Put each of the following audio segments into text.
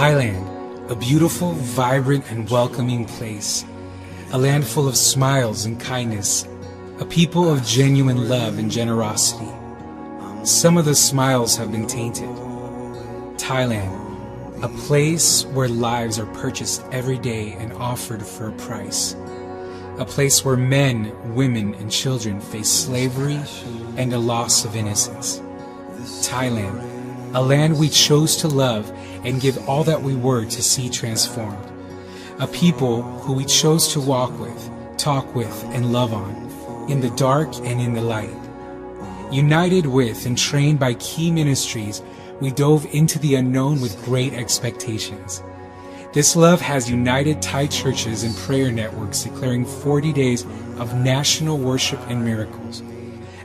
Thailand, a beautiful, vibrant, and welcoming place. A land full of smiles and kindness. A people of genuine love and generosity. Some of the smiles have been tainted. Thailand, a place where lives are purchased every day and offered for a price. A place where men, women, and children face slavery and a loss of innocence. Thailand, a land we chose to love and give all that we were to see transformed. A people who we chose to walk with, talk with, and love on, in the dark and in the light. United with and trained by key ministries, we dove into the unknown with great expectations. This love has united Thai churches and prayer networks declaring 40 days of national worship and miracles.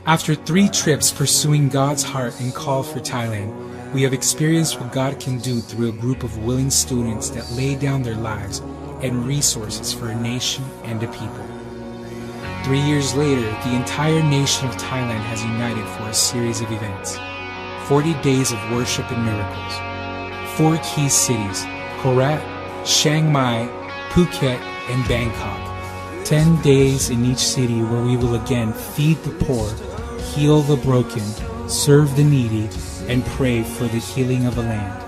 After three trips pursuing God's heart and call for Thailand, we have experienced what God can do through a group of willing students that lay down their lives and resources for a nation and a people. Three years later, the entire nation of Thailand has united for a series of events 40 days of worship and miracles. Four key cities Korat, Chiang Mai, Phuket, and Bangkok. 10 days in each city where we will again feed the poor, heal the broken, serve the needy, and pray for the healing of the land.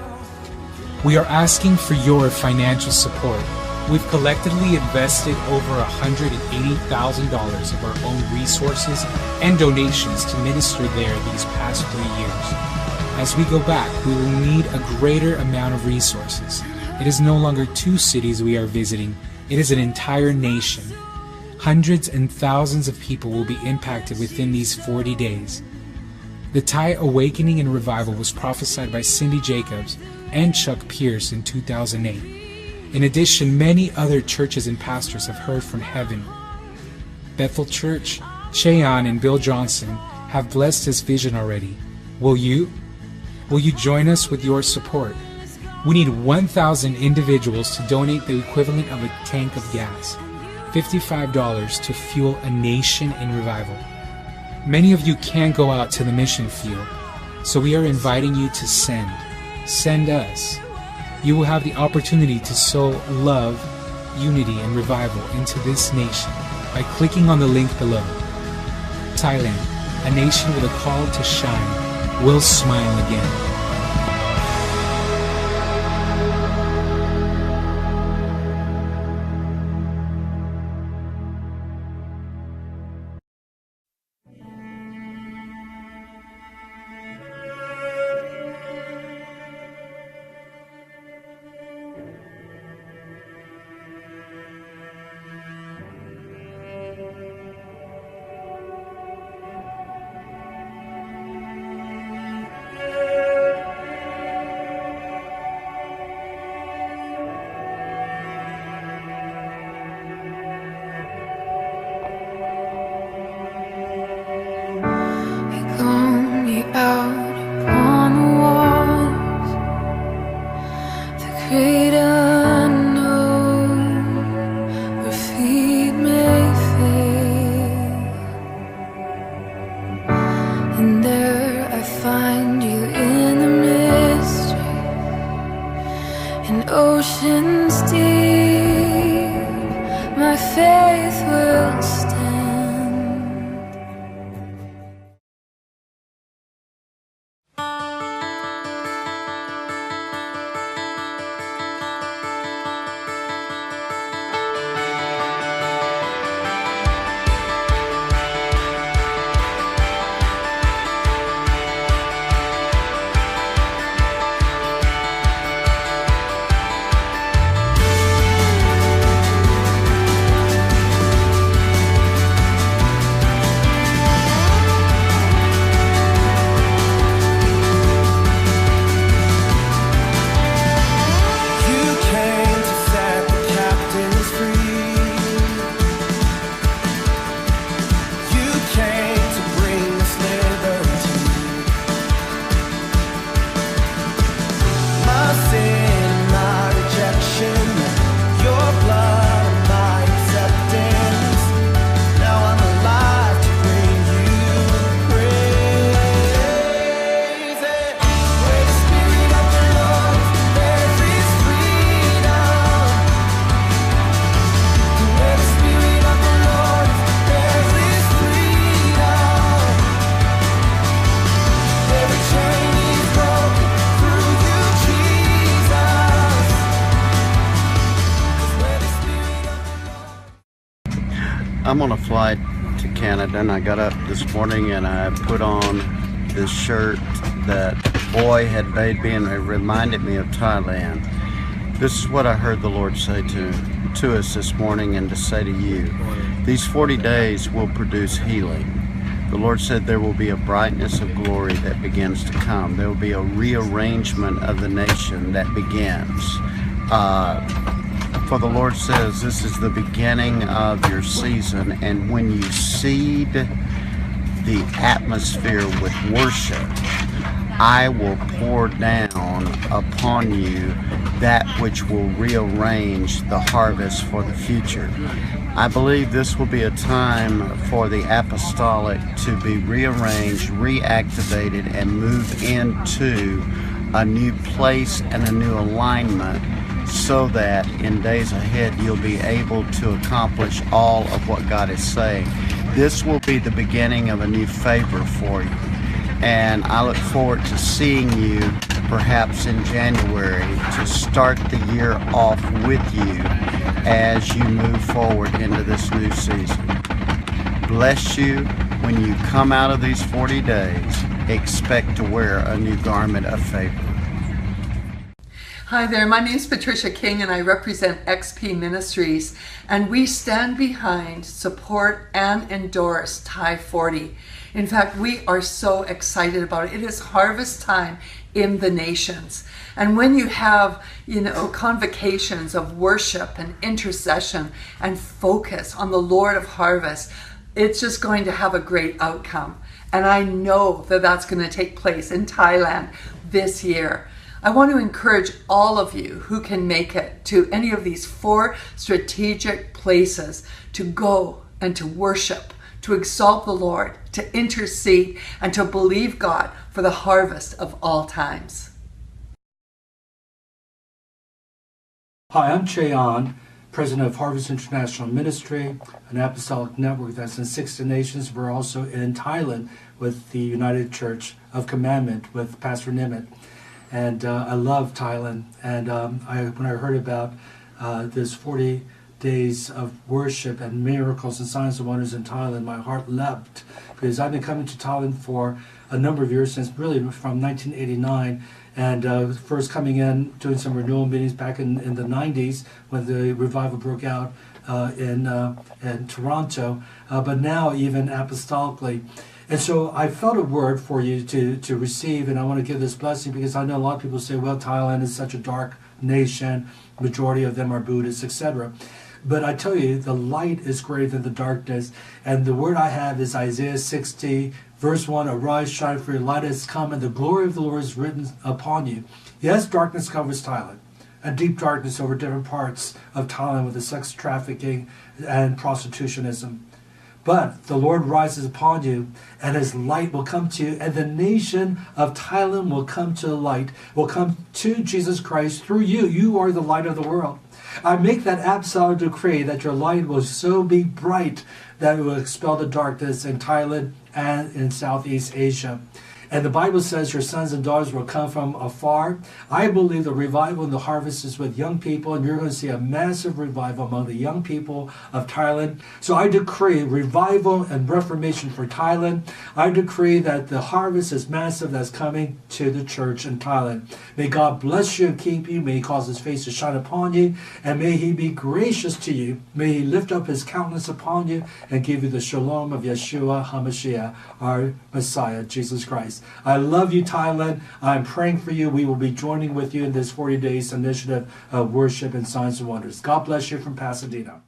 We are asking for your financial support. We've collectively invested over $180,000 of our own resources and donations to minister there these past three years. As we go back, we will need a greater amount of resources. It is no longer two cities we are visiting, it is an entire nation. Hundreds and thousands of people will be impacted within these 40 days. The Thai awakening and revival was prophesied by Cindy Jacobs and Chuck Pierce in 2008. In addition, many other churches and pastors have heard from heaven. Bethel Church, Cheon, and Bill Johnson have blessed this vision already. Will you? Will you join us with your support? We need 1,000 individuals to donate the equivalent of a tank of gas, $55 to fuel a nation in revival. Many of you can't go out to the mission field, so we are inviting you to send. Send us. You will have the opportunity to sow love, unity, and revival into this nation by clicking on the link below. Thailand, a nation with a call to shine, will smile again. Oceans deep, my faith will stand. I'm on a flight to Canada and I got up this morning and I put on this shirt that boy had made me and it reminded me of Thailand. This is what I heard the Lord say to to us this morning and to say to you. These 40 days will produce healing. The Lord said there will be a brightness of glory that begins to come. There will be a rearrangement of the nation that begins. Uh, for the Lord says this is the beginning of your season, and when you seed the atmosphere with worship, I will pour down upon you that which will rearrange the harvest for the future. I believe this will be a time for the apostolic to be rearranged, reactivated, and move into a new place and a new alignment so that in days ahead you'll be able to accomplish all of what God is saying. This will be the beginning of a new favor for you. And I look forward to seeing you perhaps in January to start the year off with you as you move forward into this new season. Bless you when you come out of these 40 days. Expect to wear a new garment of favor. Hi there, my name is Patricia King and I represent XP Ministries and we stand behind, support and endorse Thai 40. In fact, we are so excited about it. It is harvest time in the nations. And when you have, you know, convocations of worship and intercession and focus on the Lord of harvest, it's just going to have a great outcome. And I know that that's going to take place in Thailand this year. I want to encourage all of you who can make it to any of these four strategic places to go and to worship, to exalt the Lord, to intercede, and to believe God for the harvest of all times. Hi, I'm Che An, president of Harvest International Ministry, an apostolic network that's in 60 nations. We're also in Thailand with the United Church of Commandment with Pastor Nimitz and uh, I love Thailand. And um, I, when I heard about uh, this 40 days of worship and miracles and signs and wonders in Thailand, my heart leapt because I've been coming to Thailand for a number of years since really from 1989 and uh, first coming in doing some renewal meetings back in, in the 90s when the revival broke out uh, in, uh, in Toronto, uh, but now even apostolically. And so I felt a word for you to, to receive, and I want to give this blessing because I know a lot of people say, well, Thailand is such a dark nation, majority of them are Buddhists, etc. But I tell you, the light is greater than the darkness. And the word I have is Isaiah 60, verse 1 Arise, shine, for your light has come, and the glory of the Lord is written upon you. Yes, darkness covers Thailand, and deep darkness over different parts of Thailand with the sex trafficking and prostitutionism. But the Lord rises upon you, and his light will come to you, and the nation of Thailand will come to the light, will come to Jesus Christ through you. You are the light of the world. I make that absolute decree that your light will so be bright that it will expel the darkness in Thailand and in Southeast Asia. And the Bible says your sons and daughters will come from afar. I believe the revival and the harvest is with young people, and you're going to see a massive revival among the young people of Thailand. So I decree revival and reformation for Thailand. I decree that the harvest is massive that's coming to the church in Thailand. May God bless you and keep you. May He cause His face to shine upon you, and may He be gracious to you. May He lift up His countenance upon you and give you the shalom of Yeshua HaMashiach, our Messiah, Jesus Christ. I love you, Thailand. I'm praying for you. We will be joining with you in this 40 days initiative of worship and signs and wonders. God bless you from Pasadena.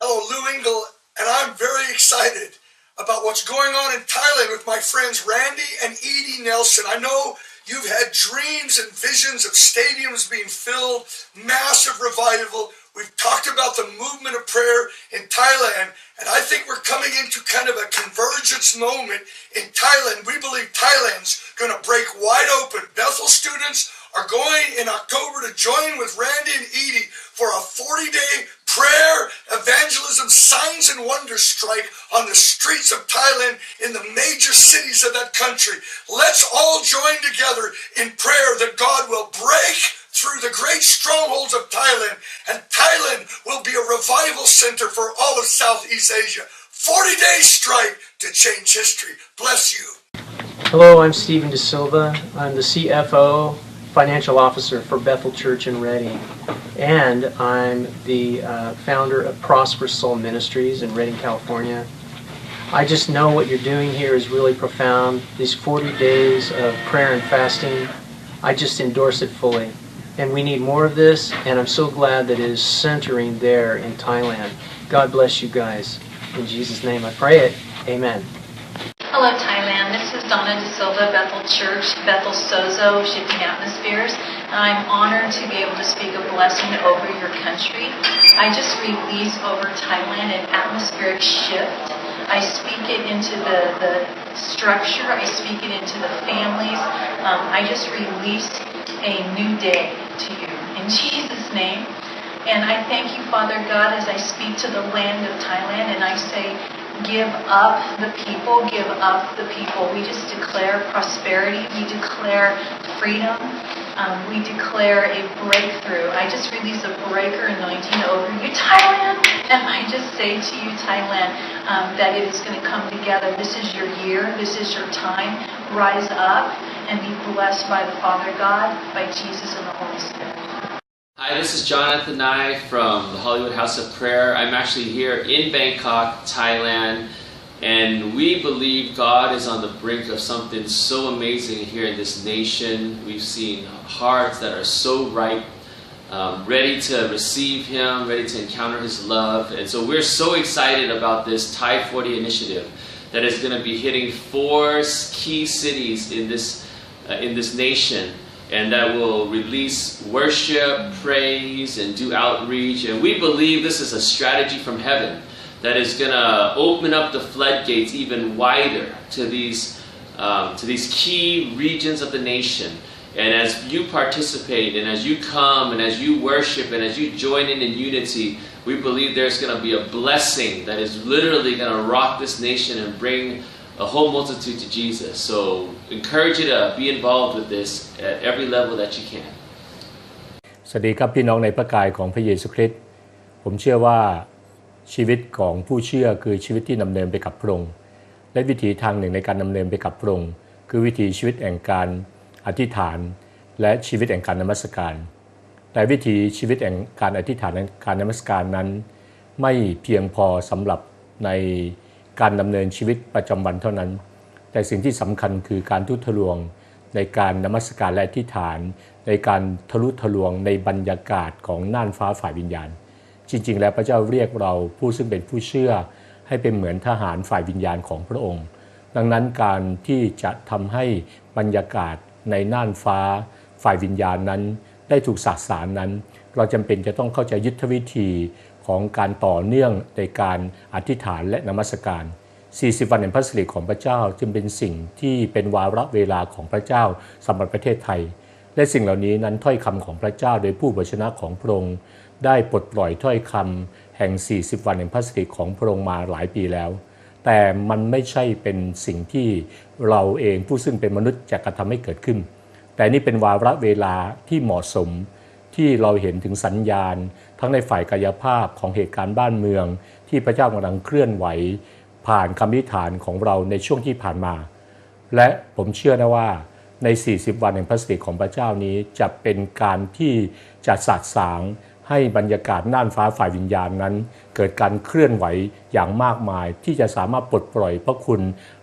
Hello, Lou Engle, and I'm very excited about what's going on in Thailand with my friends Randy and Edie Nelson. I know you've had dreams and visions of stadiums being filled, massive revival. We've talked about the movement of prayer in Thailand, and I think we're coming into kind of a convergence moment in Thailand. We believe Thailand's going to break wide open. Bethel students are going in October to join with Randy and Edie for a 40 day prayer, evangelism, signs and wonders strike on the streets of Thailand in the major cities of that country. Let's all join together in prayer that God will break through the great strongholds of Thailand, and Thailand will be a revival center for all of Southeast Asia. 40 days strike to change history. Bless you. Hello, I'm Stephen De Silva. I'm the CFO, Financial Officer for Bethel Church in Reading. And I'm the uh, founder of Prosperous Soul Ministries in Reading, California. I just know what you're doing here is really profound. These 40 days of prayer and fasting, I just endorse it fully. And we need more of this, and I'm so glad that it is centering there in Thailand. God bless you guys. In Jesus' name I pray it. Amen. Hello, Thailand. This is Donna De Silva, Bethel Church, Bethel Sozo, Shifting Atmospheres. I'm honored to be able to speak a blessing over your country. I just release over Thailand an atmospheric shift. I speak it into the, the structure, I speak it into the families. Um, I just release a new day to you in Jesus' name. And I thank you, Father God, as I speak to the land of Thailand and I say, give up the people, give up the people. We just declare prosperity, we declare freedom, um, we declare a breakthrough. I just release a breaker anointing over you, Thailand, and I just say to you, Thailand, um, that it is going to come together. This is your year, this is your time. Rise up and be blessed by the Father God, by Jesus and the Holy Spirit. Hi, this is Jonathan Nye from the Hollywood House of Prayer. I'm actually here in Bangkok, Thailand, and we believe God is on the brink of something so amazing here in this nation. We've seen hearts that are so ripe, um, ready to receive Him, ready to encounter His love, and so we're so excited about this Thai 40 initiative that is going to be hitting four key cities in this uh, in this nation and that will release worship, praise, and do outreach. And we believe this is a strategy from heaven that is going to open up the floodgates even wider to these, um, to these key regions of the nation. And as you participate, and as you come, and as you worship, and as you join in in unity, we believe there's going to be a blessing that is literally going to rock this nation and bring a whole multitude to Jesus. So encourage you to be involved with this at every level that you can. สวัสดีครับพี่น้องในพระกายของพระเยซูคริสต์ผมเชื่อว่า ชีวิตของผู้เชื่อคือชีวิตที่ดำเนินไปกับพระองค์และวิถีทางหนึ่งในการดำเนินไปกับพระองค์คือวิถีชีวิตแห่งการอธิษฐาน และชีวิตแห่งการนมัสการ แต่วิถีชีวิตแห่งการอธิษฐานและการนมัสการนั้น ไม่เพียงพอสำหรับในการดำเนินชีวิตประจำวันเท่านั้น แต่สิ่งที่สำคัญคือการทุทะลวงในการนมัสการและอธิษฐาน ในการทะลุทะลวงในบรรยากาศของน่านฟ้าฝ่ายวิญญาณ จริง ๆ แล้วพระเจ้าเรียกเราผู้ซึ่งเป็นผู้เชื่อ ให้เป็นเหมือนทหารฝ่ายวิญญาณของพระองค์ ดังนั้นการที่จะทำให้บรรยากาศในน่านฟ้า ฝ่ายวิญญาณนั้น ได้ถูกสาสารนั้น เราจำเป็นจะต้องเข้าใจยุทธวิธีของการต่อเนื่องในการอธิษฐานและนมัสการ 40 วันแห่งพระสิริของพระเจ้าจึงเป็นสิ่งที่เป็นวาระเวลาของพระเจ้าสำหรับประเทศไทย และสิ่งเหล่านี้นั้นถ้อยคำของพระเจ้าโดยผู้บัชนะของพระองค์ได้ปลดปล่อยถ้อยคำแห่ง 40 วันแห่งพระสิริของพระองค์มาหลายปีแล้ว แต่มันไม่ใช่เป็นสิ่งที่เราเองผู้ซึ่งเป็นมนุษย์จะกระทำให้เกิดขึ้น แต่นี่เป็นวาระเวลาที่เหมาะสมที่เราเห็นถึงสัญญาณ ทั้งในฝ่ายกายภาพของเหตุการณ์บ้านเมือง ที่พระเจ้ากำลังเคลื่อนไหว ผ่านคำอธิฐานของเราในช่วงที่ผ่านมา และผมเชื่อนะว่า ใน 40 วันแห่งพระสิริของพระเจ้านี้จะเป็นการที่จะสาดสางให้บรรยากาศน่านฟ้าฝ่ายวิญญาณนั้น เกิดการเคลื่อนไหวอย่างมากมาย ที่จะสามารถปลดปล่อยพระคุณ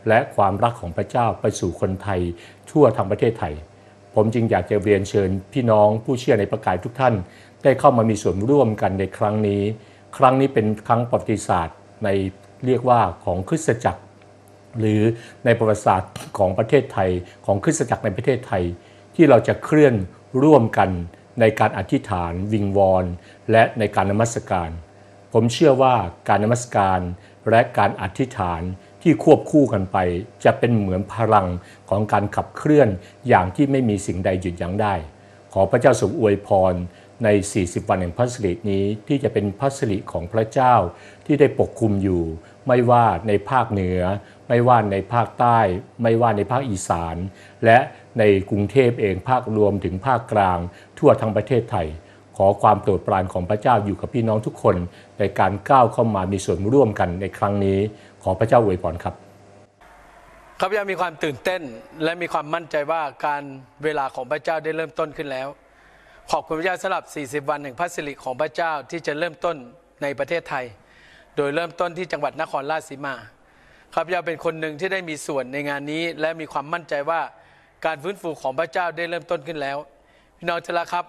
และความรักของพระเจ้าไปสู่คนไทย ทั่วทั้งประเทศไทย ผมจึงอยากจะเรียนเชิญพี่น้องผู้เชื่อในประกายทุกท่าน ได้เข้ามามีส่วนร่วมกันในครั้งนี้ ครั้งนี้เป็นครั้งประวัติศาสตร์ในเรียกว่าของคริสตจักร หรือในประวัติศาสตร์ของประเทศไทยของคริสตจักรในประเทศไทย ที่เราจะเคลื่อนร่วมกันในการอธิษฐาน วิงวอนและในการนมัสการ ผมเชื่อว่าการนมัสการและการอธิษฐานที่ควบคู่กันไป จะเป็นเหมือนพลังของการขับเคลื่อนอย่างที่ไม่มีสิ่งใดหยุดยั้งได้ ขอพระเจ้าทรงอวยพรใน 40 วันแห่งพระสิรินี้ที่จะเป็นพระสิริของพระเจ้าที่ได้ปกคลุมอยู่ ไม่ว่าในภาคเหนือ ไม่ว่าในภาคใต้ ไม่ว่าในภาคอีสาน และในกรุงเทพเองภาครวมถึงภาคกลาง ทั่วทั้งประเทศไทย ขอความโปรดปรานของพระเจ้าอยู่กับพี่น้องทุกคน ในการก้าวเข้ามามีส่วนร่วมกันในครั้งนี้ ขอพระเจ้าอวยพรครับข้าพเจ้ามีความตื่นเต้นและมีความมั่นใจว่าการเวลาของพระเจ้าได้เริ่มต้นขึ้นแล้ว ขอบคุณพระเจ้าสำหรับ 40 วันแห่งพระสิริของพระเจ้าที่จะเริ่มต้นในประเทศไทย โดยเริ่มต้นที่จังหวัดนครราชสีมา ข้าพเจ้าเป็นคนหนึ่งที่ได้มีส่วนในงานนี้ และมีความมั่นใจว่าการฟื้นฟูของพระเจ้าได้เริ่มต้นขึ้นแล้วพี่น้องที่รักครับ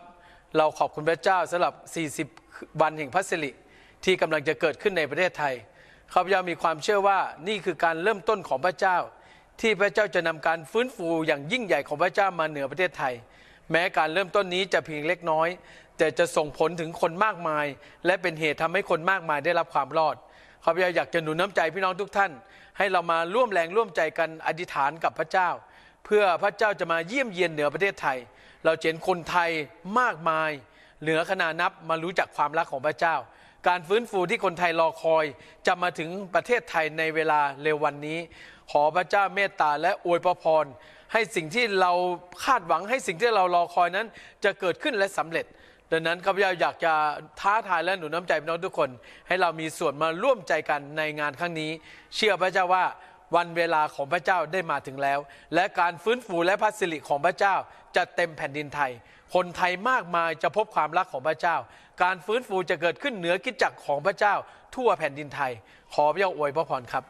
เราขอบคุณพระเจ้าสำหรับ 40 วันแห่งพระสิริที่กำลังจะเกิดขึ้นในประเทศไทยข้าพเจ้ามีความเชื่อว่านี่คือการเริ่มต้นของพระเจ้า ที่พระเจ้าจะนำการฟื้นฟูอย่างยิ่งใหญ่ของพระเจ้ามาเหนือประเทศไทย แม้การเริ่มต้นนี้จะเพียงเล็กน้อย แต่จะส่งผลถึงคนมากมาย และเป็นเหตุทำให้คนมากมายได้รับความรอดข้าพเจ้าอยากจะหนุนน้ำใจพี่น้องทุกท่าน ให้เรามาร่วมแรงร่วมใจกันอธิษฐานกับพระเจ้า เพื่อพระเจ้าจะมาเยี่ยมเยียนเหนือประเทศไทย เราเห็นคนไทยมากมาย เหนือขนานับมารู้จักความรักของพระเจ้า การฟื้นฟูที่คนไทยรอคอยจะมาถึงประเทศไทยในเวลาเร็ววันนี้ ขอพระเจ้าเมตตาและอวยพรพรให้สิ่งที่เราคาดหวังให้สิ่งที่เรารอคอยนั้น จะเกิดขึ้นและสำเร็จ ดังนั้นข้าพเจ้าอยากจะท้าทายและหนุนน้ำใจพี่น้องทุกคน ให้เรามีส่วนมาร่วมใจกันในงานครั้งนี้ เชื่อพระเจ้าว่าวันเวลาของพระเจ้าได้มาถึงแล้ว และการฟื้นฟูและพระสิริของพระเจ้าจะเต็มแผ่นดินไทย คนไทยมากมายจะพบความรักของพระเจ้า การฟื้นฟูจะเกิดขึ้นเหนือกิจจักรของพระเจ้า ทั่วแผ่นดินไทย ขอพระเจ้าอวยพระพรครับ